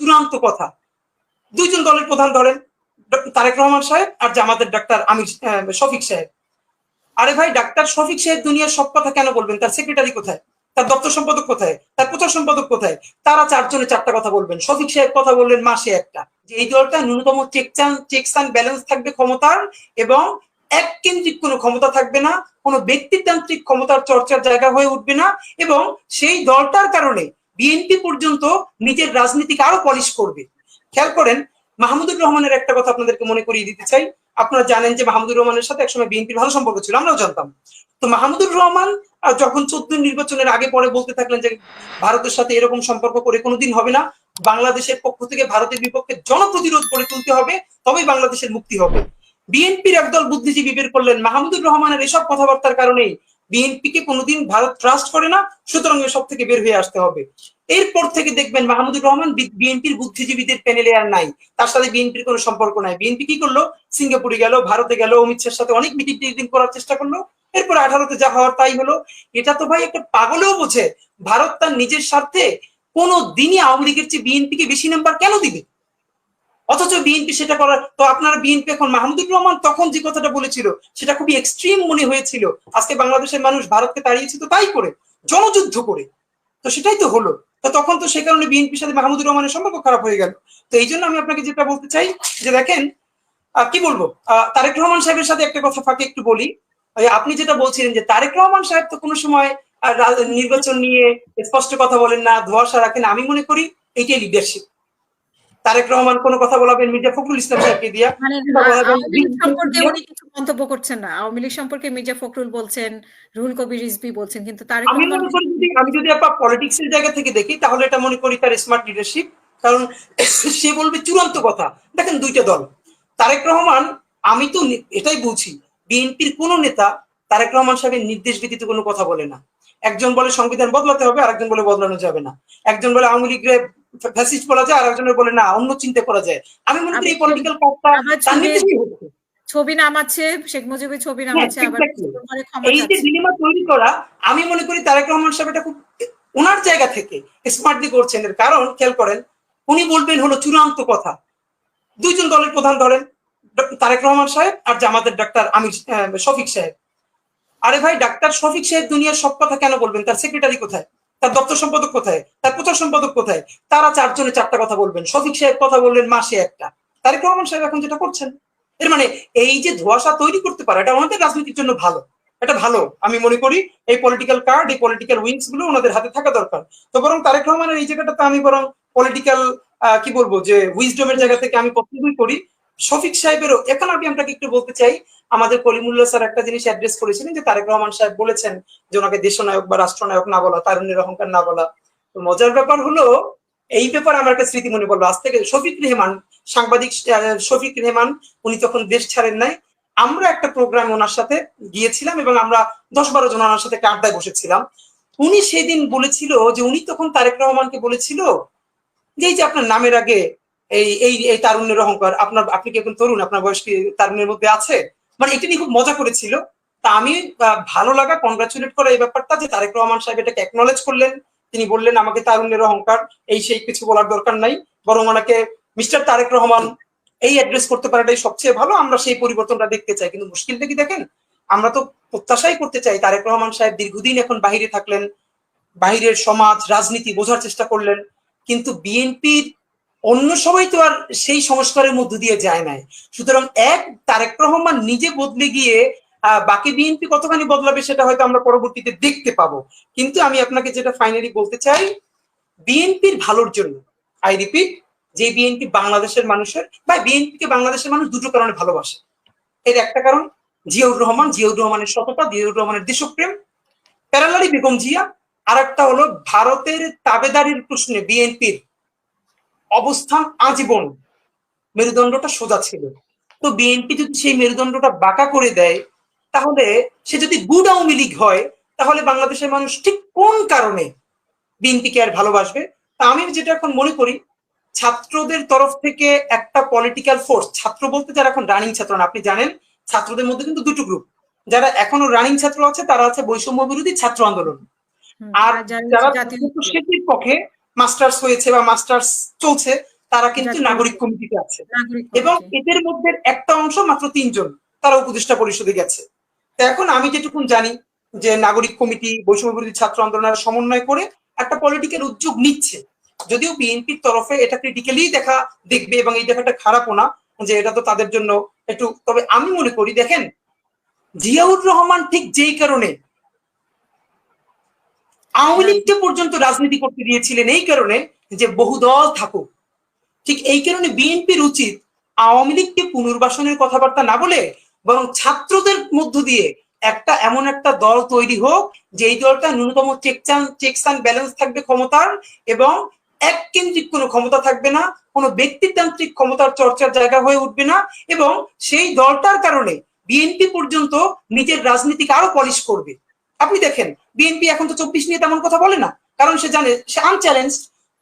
চূড়ান্ত কথা। দুইজন দলের প্রধান ধরেন তারেক রহমান সাহেব আর জামাতের ডাক্তার আমির শফিক সাহেব। আরে ভাই, ডাক্তার শফিক সাহেব দুনিয়ার সব কথা কেন বলবেন? তার সেক্রেটারি কোথায়? তার দপ্তর সম্পাদক কোথায়? তার প্রচার সম্পাদক কোথায়? তারা চারজনে চারটা কথা বলবেন। শফিক সাহেব কথা বললেন মাসে একটা। যে এই দলটা ন্যূনতম চেকচান চেকস অ্যান্ড ব্যালেন্স থাকবে ক্ষমতার এবং এক কেন্দ্রিক কোনো ক্ষমতা থাকবে না, কোনো ব্যক্তিতান্ত্রিক ক্ষমতার চর্চার জায়গা হয়ে উঠবে না এবং সেই দলটার কারণে বিএনপি পর্যন্ত নিজের রাজনীতিকে আরও পলিশ করবে। খেয়াল করেন, মাহমুদুর রহমানের একটা কথা আপনাদেরকে মনে করিয়ে দিতে চাই। আপনারা জানেন যে মাহমুদুর রহমানের সাথে একসময় বিএনপির ভালো সম্পর্ক ছিল, আমরাও জানতাম। তো মাহমুদুর রহমান যখন চোদ্দ নির্বাচনের আগে পরে বলতে থাকলেন যে ভারতের সাথে এরকম সম্পর্ক করে কোনোদিন হবে না, বাংলাদেশের পক্ষ থেকে ভারতের বিপক্ষে জনপ্রতিরোধ করে তুলতে হবে, তবেই বাংলাদেশের মুক্তি হবে। বিএনপির একদল বুদ্ধিজীবী বের করলেন মাহমুদুর রহমানের এসব কথাবার্তার কারণেই বিএনপিকে কোনোদিন ভারত ট্রাস্ট করে না, সুতরাং সব থেকে বের হয়ে আসতে হবে। এরপর থেকে দেখবেন মাহমুদুর রহমান বিএনপির বুদ্ধিজীবীদের প্যানেলে আর নাই। তার সাথে বিএনপির কোনো সম্পর্ক নাই। বিএনপি কি করল? সিঙ্গাপুরে গেল, ভারতে গেল, অমিত শাহের সাথে অনেক মিটিং টিটিং করার চেষ্টা করল। এরপর আঠারোতে যা হওয়ার তাই হলো। এটা তো ভাই একটা পাগলেও বোঝে। ভারত তার নিজের স্বার্থে কোনো দিনই আওয়ামী লীগের চেয়ে বিএনপিকে বেশি নাম্বার কেন দিবে? অথচ বিএনপি সেটা করার, তো আপনার বিএনপি এখন মাহমুদুর রহমান তখন যে কথাটা বলেছিল, সেটা খুবই এক্সট্রিম মনে হয়েছিল। আজকে বাংলাদেশের মানুষ ভারতকে তাড়িয়েছে তো তাই করে, জনযুদ্ধ করে। তো সেটাই তো হলো। তো তখন তো সে কারণে বিএনপির সাথে মাহমুদুর রহমানের সম্পর্ক খারাপ হয়ে গেল। তো এই জন্য আমি আপনাকে যেটা বলতে চাই, যে দেখেন কি বলব? তারেক রহমান সাহেবের সাথে একটা কথা ফাঁকে একটু বলি। আপনি যেটা বলছিলেন যে তারেক রহমান সাহেব তো কোনো সময় নির্বাচন নিয়ে স্পষ্ট কথা বলেন না, ধোয়াশা রাখেন, আমি মনে করি এইটাই লিডারশিপ তারেক রহমান কোনো কথা বলাবেন মির্জা ফখরুল ইসলাম সাহেবকে দিয়া? মানে সম্পর্কে উনি কিছু মন্তব্য করছেন না। আওয়ামী লীগ সম্পর্কে মির্জা ফখরুল বলছেন রুহুল কবির রিজভী বলছেন কিন্তু তারেক আমি মনে করি যদি আমি যদি আপনার পলিটিক্স এর জায়গা থেকে দেখি তাহলে এটা মনে করি তার স্মার্ট লিডারশিপ কারণ সে বলবে চূড়ান্ত কথা। দেখেন দুইটা দল। তারেক রহমান আমি তো এটাই বুঝি বিএনপির কোন নেতা তারেক রহমান সাহেবের নির্দেশ ব্যতীত কোনো কথা বলে না। একজন বলে সংবিধান বদলাতে হবে আর একজন বলে বদলানো যাবে না। একজন বলে আওয়ামী লীগের ফ্যাসিস্ট বলা যায় আর একজনের বলে না অন্য চিন্তা করা যায়। আমি মনে করি এই পলিটিক্যাল কাজটা তার নির্দেশেই হচ্ছে। ছবি নামাচ্ছে শেখ মুজিবের ছবি নামাচ্ছে আবার এই যে ডিলেমা তৈরি করা আমি মনে করি তারেক রহমান সাহেব এটা খুব ওনার জায়গা থেকে স্মার্টলি করছেন। এর কারণ খেয়াল করেন উনি বলবেন হলো চূড়ান্ত কথা। দুইজন দলের প্রধান ধরেন তারেক রহমান সাহেব আর জামাতের ডাক্তার আমির শফিক সাহেব। আরে ভাই ডাক্তার শফিক সাহেব দুনিয়ার সব কথা কেন বলবেন? তার সেক্রেটারি কোথায়? তার দপ্তর সম্পাদক কোথায়? তার প্রচার সম্পাদক কোথায়? তারা চারজনে চারটা কথা বলবেন। শফিক সাহেব কথা বললেন, মাসে একটা। তারেক রহমান সাহেব এখন যেটা করছেন, এর মানে এই যে ধোঁয়াশা তৈরি করতে পারে, এটা আমাদের রাজনীতির জন্য ভালো। এটা ভালো, আমি মনে করি এই পলিটিক্যাল কার্ড এই পলিটিক্যাল উইংসগুলো ওনাদের হাতে থাকা দরকার। তো বরং তারেক রহমানের এই জায়গাটাতে আমি বরং পলিটিক্যাল কি বলব, যে উইজডমের জায়গা থেকে আমি পছন্দই করি শফিক সাহেবেরও এখন আমি আপনাকে একটু বলতে চাই, আমাদের কলিমুল্লা স্যার একটা জিনিস অ্যাড্রেস করেছিলেন যে তারেক রহমান সাহেব বলেছেন যে ওনাকে দেশনায়ক বা রাষ্ট্রনায়ক না বলা তারুণ্যের অহংকার না বলা। তো মজার ব্যাপার হলো, এই ব্যাপার আমার একটা স্মৃতি মনে পড়ল। আজ থেকে শফিক রেহমান, সাংবাদিক শফিক রেহমান, উনি তখন দেশ ছাড়েন নাই। আমরা একটা প্রোগ্রামে ওনার সাথে গিয়েছিলাম এবং আমরা দশ বারো জন ওনার সাথে একটা আড্ডায় বসেছিলাম। উনি সেদিন বলেছিল যে, উনি তখন তারেক রহমানকে বলেছিল যে, এই যে আপনার নামের আগে এই এই এই তারুণ্যের অহংকার, আপনার, আপনি কি এখন তরুণ? আপনার বয়স কি তারুণ্যের মধ্যে আছে? মানে এটা নিয়ে খুব মজা করেছিল। তা আমি ভালো লাগা কনগ্রাচুলেট করা এই ব্যাপারটা যে তারেক রহমান সাহেব এটাকে একনলেজ করলেন। তিনি বললেন, আমাকে তারুণ্যের অহংকার, এই সেই কিছু বলার দরকার নাই। বরং ওনাকে মিস্টার তারেক রহমান এই অ্যাড্রেস করতে পারাটাই সবচেয়ে ভালো। আমরা সেই পরিবর্তনটা দেখতে চাই। কিন্তু মুশকিলটা কি দেখেন, আমরা তো প্রত্যাশাই করতে চাই। তারেক রহমান সাহেব দীর্ঘদিন এখন বাহিরে থাকলেন, বাহিরের সমাজ, রাজনীতি বোঝার চেষ্টা করলেন। কিন্তু বিএনপির অন্য সবাই তো আর সেই সংস্কারের মধ্য দিয়ে যায় নাই। সুতরাং এক, তারেক রহমান নিজে বদলে গিয়ে বাকি বিএনপি কতখানি বদলাবে সেটা হয়তো আমরা পরবর্তীতে দেখতে পাবো। কিন্তু আমি আপনাকে যেটা ফাইনালি বলতে চাই, বিএনপির ভালোর জন্য আই রিপিট যে বিএনপি বাংলাদেশের মানুষের, বা বিএনপিকে বাংলাদেশের মানুষ দুটো কারণে ভালোবাসে। এর একটা কারণ, জিয়াউর রহমান, জিয়াউর রহমানের সততা, জিয়াউর রহমানের দেশপ্রেম। প্যারালারি বেগম জিয়া। আর একটা হলো ভারতের তাবেদারির প্রশ্নে বিএনপির অবস্থান আজীবন মেরুদণ্ডটা সোজা ছিল। তো বিএনপি যদি সেই মেরুদণ্ডটা বাঁকা করে দেয় তাহলে সে যদি গুড আওয়ামী লীগ হয় তাহলে বাংলাদেশের মানুষ ঠিক কোন কারণে বিএনপিকে আর ভালোবাসবে? তা আমি যেটা এখন মনে করি ছাত্রদের তরফ থেকে একটা পলিটিক্যাল ফোর্স ছাত্র বলতে যারা এখন রানিং ছাত্র না আপনি জানেন ছাত্রদের মধ্যে কিন্তু দুটো গ্রুপ যারা এখনও রানিং ছাত্র আছে তারা আছে বৈষম্য বিরোধী ছাত্র আন্দোলন। আর যারা পক্ষে মাস্টার্স হয়েছে বা মাস্টার্স চলছে তারা কিন্তু নাগরিক কমিটিতে আছে। এবং এদের মধ্যে একটা অংশ মাত্র তিনজন তারা উপদেষ্টা পরিষদে গেছে। তো এখন আমি যেটুকুন জানি যে নাগরিক কমিটি বৈষম্য বিরোধী ছাত্র আন্দোলনের সমন্বয় করে একটা পলিটিক্যাল উদ্যোগ নিচ্ছে। যদিও বিএনপির তরফে এটা ক্রিটিক্যালি দেখা দেখবে এবং এই দেখাটা খারাপও না যে এটা তো তাদের জন্য একটু তবে আমি মনে করি দেখেন জিয়াউর রহমান ঠিক যেই কারণে আওয়ামী লীগকে পর্যন্ত রাজনীতি করতে দিয়েছিলেন এই কারণে যে বহুদল থাকুক। ঠিক এই কারণে বিএনপির উচিত আওয়ামী লীগকে পুনর্বাসনের কথাবার্তা না বলে বরং ছাত্রদের মধ্য দিয়ে একটা এমন একটা দল তৈরি হোক যে এই দলটা ন্যূনতম চেকচান ব্যালেন্স থাকবে ক্ষমতার এবং এক কেন্দ্রিক কোনো ক্ষমতা থাকবে না কোনো ব্যক্তিতান্ত্রিক ক্ষমতার চর্চার জায়গা হয়ে উঠবে না এবং সেই দলটার কারণে বিএনপি পর্যন্ত নিজের রাজনীতিকে আরও পলিশ করবে। আপনি দেখেন, বিএনপি এখন তো চব্বিশ নিয়ে তেমন কথা বলে না, কারণ সে জানে, সে আনচ্যালেঞ্জ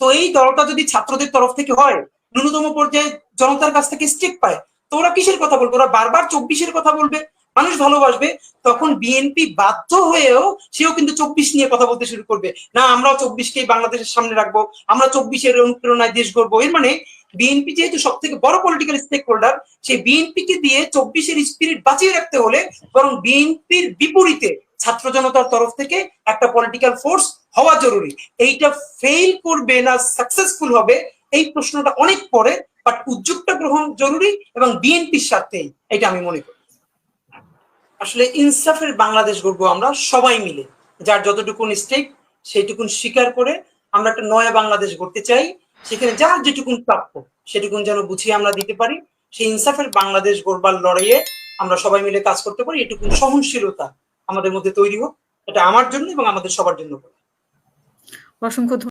তো এই দলটা যদি ছাত্রদের তরফ থেকে হয়, ন্যূনতম পর্যায়ে জনতার কাছ থেকে স্টেক পায়, তো ওরা কিসের কথা বলবে? ওরা বারবার চব্বিশের কথা বলবে, মানুষ ভালোবাসবে, তখন বিএনপি বাধ্য হয়েও সেও কিন্তু চব্বিশ নিয়ে কথা বলতে শুরু করবে। না, আমরাও চব্বিশকেই বাংলাদেশের সামনে রাখব, আমরা চব্বিশের অনুপ্রেরণায় দেশ গড়বো। এর মানে বিএনপি যেহেতু সব থেকে বড় পলিটিক্যাল স্টেক হোল্ডার সেই বিএনপি কে দিয়ে চব্বিশের স্পিরিট বাঁচিয়ে রাখতে হলে বরং বিএনপির বিপরীতে ছাত্র জনতার তরফ থেকে একটা পলিটিক্যাল ফোর্স হওয়া জরুরি। এইটা ফেল করবে না সাকসেসফুল হবে, এই প্রশ্নটা অনেক পরে বাট উদ্যোগটা গ্রহণ জরুরি এবং বিএনপির স্বার্থেই এটা আমি মনে করি। আসলে ইনসাফের বাংলাদেশ গড়বো আমরা সবাই মিলে, যার যতটুকুন স্টেক সেইটুকুন স্বীকার করে আমরা একটা নয়া বাংলাদেশ গড়তে চাই। সেখানে যার যেটুকুন প্রাপ্য, সেটুকুন যেন বুঝিয়ে আমরা দিতে পারি। সেই ইনসাফের বাংলাদেশ গড়বার লড়াইয়ে আমরা সবাই মিলে কাজ করতে পারি, এটুকুন সহনশীলতা আমাদের মধ্যে তৈরি হোক। এটা আমার জন্য এবং আমাদের সবার জন্য অসংখ্য